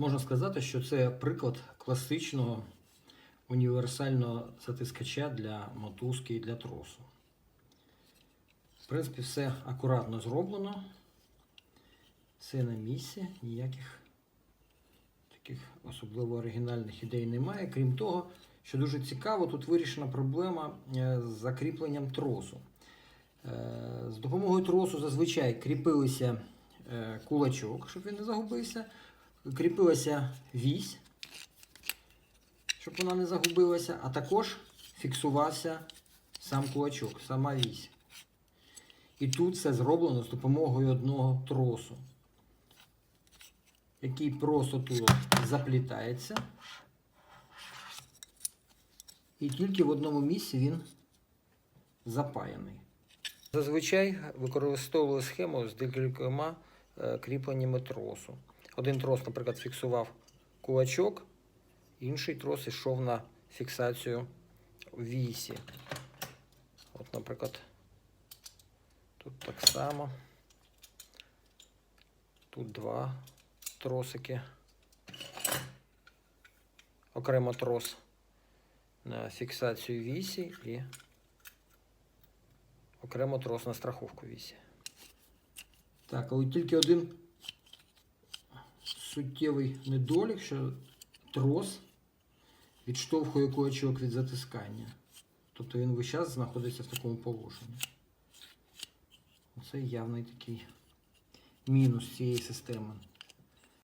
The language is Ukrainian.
Можна сказати, що це приклад класичного універсального затискача для мотузки і для тросу. В принципі, все акуратно зроблено. Все на місці, ніяких таких особливо оригінальних ідей немає. Крім того, що дуже цікаво, тут вирішена проблема е, з закріпленням тросу. Е, З допомогою тросу зазвичай кріпилися е, кулачок, щоб він не загубився, кріпилася вісь, щоб вона не загубилася, а також фіксувався сам кулачок, сама вісь. І тут все зроблено з допомогою одного тросу, який просто тут заплітається. І тільки в одному місці він запаяний. Зазвичай використовували схему з декількома е, кріпленнями тросу. Один трос, наприклад, фіксував кулачок, інший трос йшов на фіксацію вісі. От, наприклад, тут так само. Тут два тросики. Окремо трос на фіксацію вісі і окремо трос на страховку вісі. Так, але тільки один суттєвий недолік, що трос відштовхує кулачок від затискання. Тобто він весь час знаходиться в такому положенні. Це явний такий мінус цієї системи.